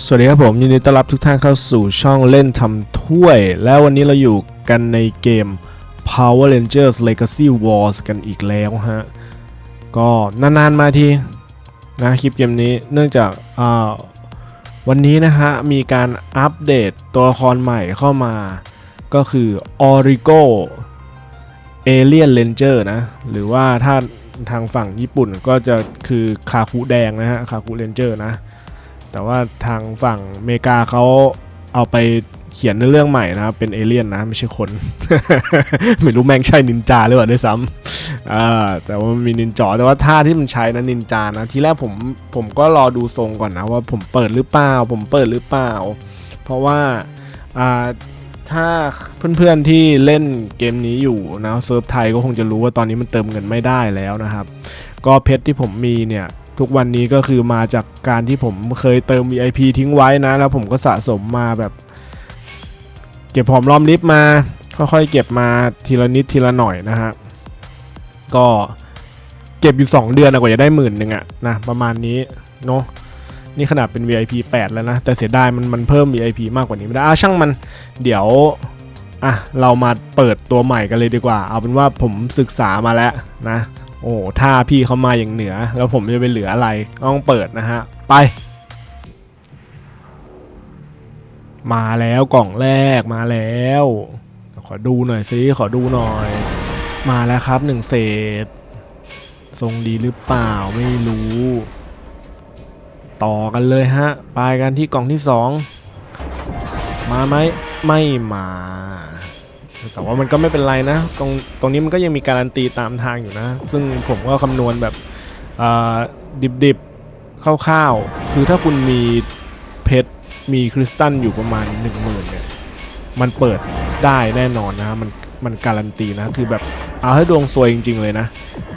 สวัสดีครับผมยินดีต้อนรับทุกท่านเข้าสู่ช่องเล่นทำถ้วย แล้ววันนี้เราอยู่กันในเกม Power Rangers Legacy Wars กันอีกแล้วฮะ ก็นานๆมาทีนะคลิปเกมนี้เนื่องจากาวันนี้นะฮะ มีการอัปเดตตัวละครใหม่เข้ามา ก็คือ Origo Alien Ranger นะ หรือว่าถ้าทางฝั่งญี่ปุ่นก็จะคือคาคุแดงนะฮะคาคุเรนเจอร์นะ แต่ว่าทางฝั่งอเมริกาเขาเอาไปเขียนในเรื่องใหม่นะครับ เป็นเอเลี่ยนนะไม่ใช่คน ไม่รู้แม่งใช่นินจาหรือเปล่าด้วยซ้ำแต่ว่ามันมีนินจอแต่ว่าท่าที่มันใช้นะนินจานะทีแรกผมผมก็รอดูทรงก่อนนะว่าผมเปิดหรือเปล่าผมเปิดหรือเปล่า เพราะว่าถ้าเพื่อนๆที่เล่นเกมนี้อยู่นะเซิร์ฟไทยก็คงจะรู้ว่าตอนนี้มันเติมเงินไม่ได้แล้วนะครับ ก็เพชรที่ผมมีเนี่ย ทุกวันนี้ก็คือมาจากการที่ผมเคยเติม VIP ทิ้งไว้นะ แล้วผมก็สะสมมาแบบ เก็บหอมรอมริบมา ค่อยๆเก็บมาทีละนิดทีละหน่อยนะฮะ ก็เก็บอยู่ 2 เดือนกว่าจะได้หมื่นหนึ่งอะนะประมาณนี้เนาะนี่ขนาดเป็น VIP 8 แล้วนะ แต่เสียดายมันมันเพิ่ม VIP มากกว่านี้ไม่ได้อะช่างมันเดี๋ยวอะเรามาเปิดตัวใหม่กันเลยดีกว่า เอาเป็นว่าผมศึกษามาแล้วนะ โอ้ถ้าพี่เขามาอย่างเหนือ แล้วผมจะไปเหลืออะไรต้องเปิดนะฮะ ไป มาแล้วกล่องแรกมาแล้ว ขอดูหน่อยสิขอดูหน่อย มาแล้วครับหนึ่งเศษ ทรงดีหรือเปล่าไม่รู้ ต่อกันเลยฮะ ไปกันที่กล่องที่สองมาไหมไม่มา แต่ว่ามันก็ไม่เป็นไรนะ ตรงตรงนี้มันก็ยังมีการันตีตามทางอยู่นะ ซึ่งผมก็คำนวณแบบดิบๆคร่าวๆ คือถ้าคุณมีเพชรมีคริสตัลอยู่ประมาณ 1 0,000เนี่ยมันเปิดได้แน่นอนนะมันมันการันตีนะ คือแบบเอาให้ดวงซวยจริง ๆ เลยนะ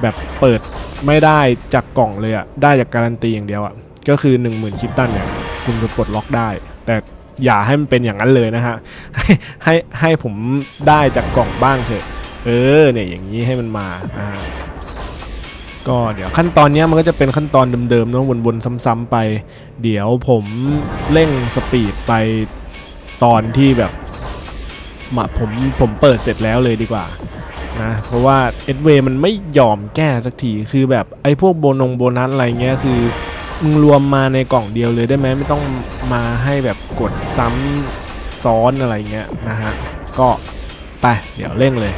แบบเปิดไม่ได้จากกล่องเลยอะได้จากการันตีอย่างเดียวอะก็คือ 10,000คริสตัลเนี่ยคุณจะปลดล็อกได้ แต่ อย่าให้มันเป็นอย่างนั้นเลยนะฮะให้ให้ให้ผมได้จากกล่องบ้างเถอะ เออเนี่ยอย่างนี้ให้มันมาอ่าก็เดี๋ยวขั้นตอนเนี้ยมันก็จะเป็นขั้นตอนเดิมๆเนาะวนๆซ้ำๆไป เดี๋ยวผมเร่งสปีดไปตอนที่แบบมาผมผมเปิดเสร็จแล้วเลยดีกว่านะเพราะว่าเอสเวมันไม่ยอมแก้สักทีคือแบบไอ้พวกโบนงโบนัสอะไรเงี้ยคือ มึงรวมมาในกล่องเดียวเลยได้ไหมไม่ต้องมาให้แบบกดซ้ำซ้อนอะไรเงี้ยนะฮะ ก็ไปเดี๋ยวเร่งเลย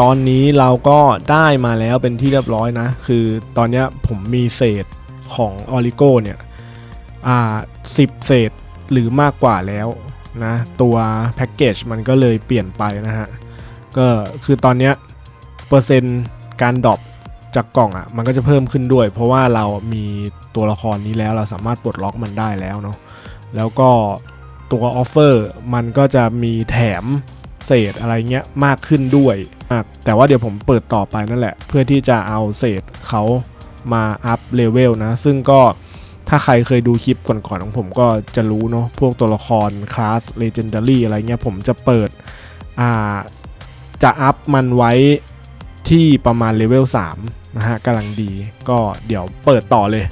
ตอนนี้เราก็ได้มาแล้วเป็นที่เรียบร้อยนะ คือตอนนี้ผมมีเศษของออริโกเนี่ยอ่าสิบเศษหรือมากกว่าแล้วนะตัวแพ็กเกจมันก็เลยเปลี่ยนไปนะฮะ ก็คือตอนนี้เปอร์เซ็นต์การดรอปจากกล่องอะ่ะมันก็จะเพิ่มขึ้นด้วย เพราะว่าเรามีตัวละครนี้แล้วเราสามารถปลดล็อกมันได้แล้วเนาะแล้วก็ตัวออฟเฟอร์มันก็จะมีแถมเศษอะไรเงี้ยมากขึ้นด้วย อะแต่ว่าเดี๋ยวผมเปิดต่อไปนั่นแหละ เพื่อที่จะเอาเศษเขามาอัพเลเวลนะ ซึ่งก็ถ้าใครเคยดูคลิปก่อนๆของผมก็จะรู้เนาะพวกตัวละครคลาส Legendary อะไรเงี้ยผมจะเปิดอ่าจะอัพมันไว้ที่ประมาณเลเวล3นะฮะกำลังดีก็เดี๋ยวเปิดต่อเลย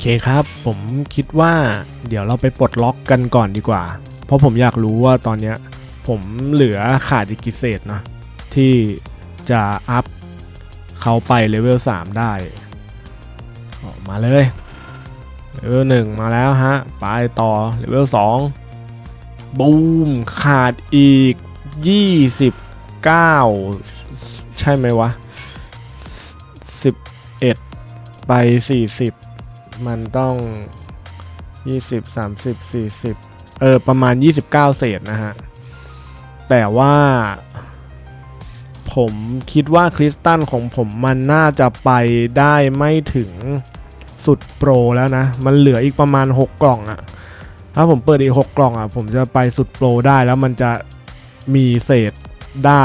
เคครับ ผมคิดว่าเดี๋ยวเราไปปลดล็อกกันก่อนดีกว่า เพราะผมอยากรู้ว่าตอนเนี้ยผมเหลือขาดอีกกี่เศษนะที่จะอัพเขาไปเลเวล3ได้ออกมาเลยเลเวล1มาแล้วฮะ ไปต่อเลเวล2บูมขาดอีก 29 ใช่ไหมวะ 11 ไป 40 มันต้อง 20 30 40 เออ ประมาณ 29 เศษนะฮะ แต่ว่า ผมคิดว่าคริสตัลของผมมันน่าจะไปได้ไม่ถึงสุดโปรแล้วนะ มันเหลืออีกประมาณ 6 กล่องอะถ้าผมเปิดอีก 6 กล่องอะผมจะไปสุดโปรได้แล้วมันจะมีเศษได้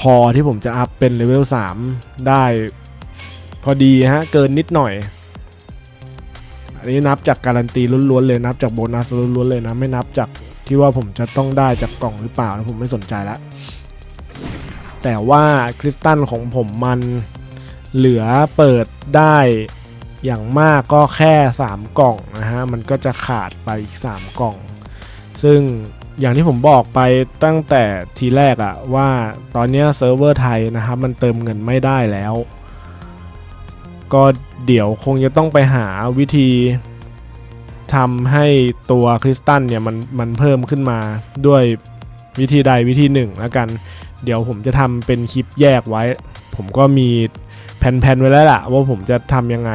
พอที่ผมจะอัพเป็นเลเวล3ได้พอดีฮะ เกินนิดหน่อย อันนี้นับจากการันตีล้วนๆเลยนับจากโบนัสล้วนๆเลยนะไม่นับจากที่ว่าผมจะต้องได้จากกล่องหรือเปล่านะผมไม่สนใจละแต่ว่าคริสตัลของผมมันเหลือเปิดได้อย่างมากก็แค่ 3 กล่องนะฮะมันก็จะขาดไปอีก 3 กล่อง ซึ่งอย่างที่ผมบอกไปตั้งแต่ทีแรกอะว่าตอนนี้เซิร์ฟเวอร์ไทยนะครับมันเติมเงินไม่ได้แล้ว ก็เดี๋ยวคงจะต้องไปหาวิธีทำให้ตัวคริสตัลเนี่ยมันมันเพิ่มขึ้นมาด้วยวิธีใดวิธีหนึ่งแล้วกัน เดี๋ยวผมจะทำเป็นคลิปแยกไว้ ผมก็มีแผนๆไว้แล้วล่ะ ว่าผมจะทำยังไง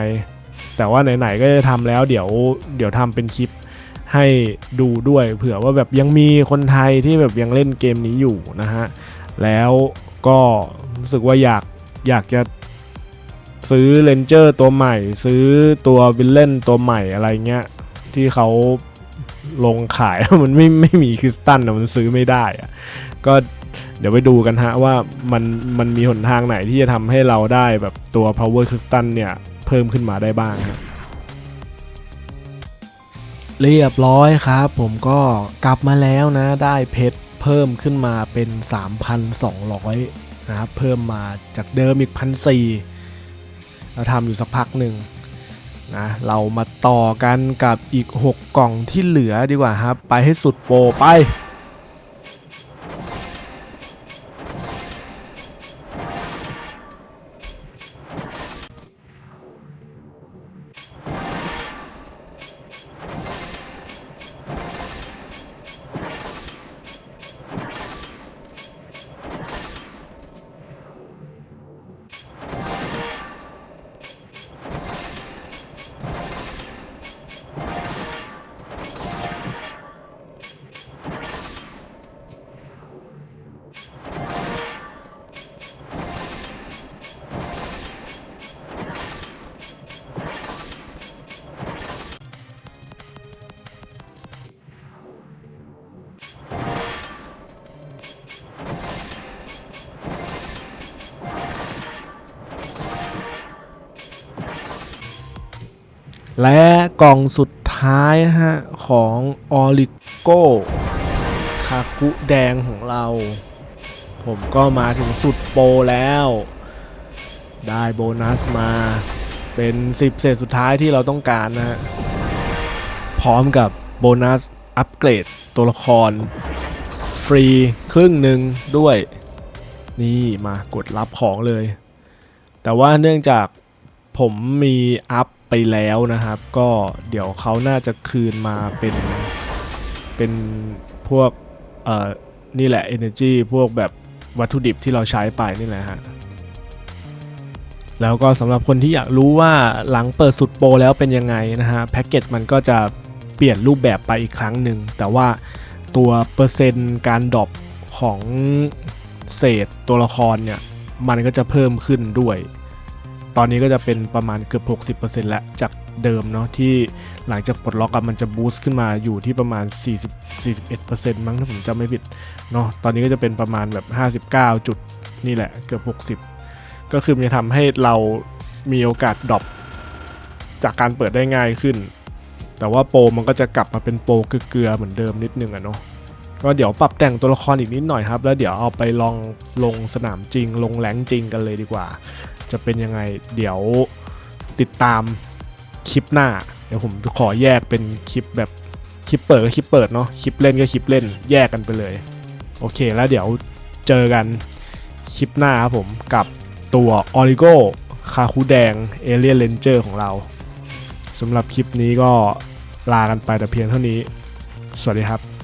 แต่ว่าไหนๆก็จะทำแล้วเดี๋ยวเดี๋ยวทำเป็นคลิปให้ดูด้วยเผื่อว่าแบบยังมีคนไทยที่แบบยังเล่นเกมนี้อยู่นะฮะ แล้วก็รู้สึกว่าอยากอยากจะ ซื้อเลนเจอร์ตัวใหม่ ซื้อตัววิลเลนตัวใหม่อะไรเงี้ย ที่เขาลงขาย มันไม่ไม่มีคริสตัลอะมันซื้อไม่ได้อะก็เดี๋ยวไปดูกันฮะว่ามันมันมีหนทางไหนที่จะทำให้เราได้แบบตัว power crystal เนี่ยเพิ่มขึ้นมาได้บ้างเรียบร้อยครับ ผมก็กลับมาแล้วนะ ได้เพชรเพิ่มขึ้นมาเป็น 3,200 นะครับ เพิ่มมาจากเดิมอีก 1,400 เราทำอยู่สักพักหนึ่งนะเรามาต่อกันกับอีก 6 กล่องที่เหลือดีกว่าครับ ไปให้สุดโปรไป และกล่องสุดท้ายฮะของออริโกคาคุแดงของเรา ผมก็มาถึงสุดโปรแล้ว ได้โบนัสมาเป็น 10 เศษสุดท้ายที่เราต้องการนะฮะ พร้อมกับโบนัสอัปเกรดตัวละคร ฟรีครึ่งหนึ่งด้วย นี่มากดรับของเลย แต่ว่าเนื่องจากผมมีอัพ ไปแล้วนะครับ ก็เดี๋ยวเขาน่าจะคืนมาเป็นเป็นพวกเอ่อนี่แหละ Energy พวกแบบวัตถุดิบที่เราใช้ไปนี่แหละฮะแล้วก็สำหรับคนที่อยากรู้ว่าหลังเปิดสุดโปรแล้วเป็นยังไงนะฮะแพ็กเกจมันก็จะเปลี่ยนรูปแบบไปอีกครั้งหนึ่ง แต่ว่าตัวเปอร์เซ็นต์การดรอปของเศษตัวละครเนี่ย มันก็จะเพิ่มขึ้นด้วย ตอนนี้ก็จะเป็นประมาณเกือบ 60%แล้วจากเดิมเนาะที่หลังจากปลดล็อกอะมันจะบูสต์ขึ้นมาอยู่ที่ประมาณ 40 41%มั้งถ้าผมจำไม่ผิดเนาะตอนนี้ก็จะเป็นประมาณแบบ 59 จุดนี่แหละเกือบ 60 ก็คือมันจะทำให้เรามีโอกาสดรอปจากการเปิดได้ง่ายขึ้น แต่ว่าโปรมันก็จะกลับมาเป็นโปรเกลือเหมือนเดิมนิดนึงอะเนาะก็เดี๋ยวปรับแต่งตัวละครอีกนิดหน่อยครับ แล้วเดี๋ยวเอาไปลองลงสนามจริง ลงแรงจริงกันเลยดีกว่า จะเป็นยังไง เดี๋ยวติดตามคลิปหน้า เดี๋ยวผมขอแยกเป็นคลิปแบบคลิปเปิดก็คลิปเปิดเนาะคลิปเล่นก็คลิปเล่นแยกกันไปเลย โอเคแล้วเดี๋ยวเจอกันคลิปหน้าครับผมกับตัวออริโกคาคูแดงเอเลียนเลนเจอร์ของเราสำหรับคลิปนี้ก็ลากันไปแต่เพียงเท่านี้ สวัสดีครับ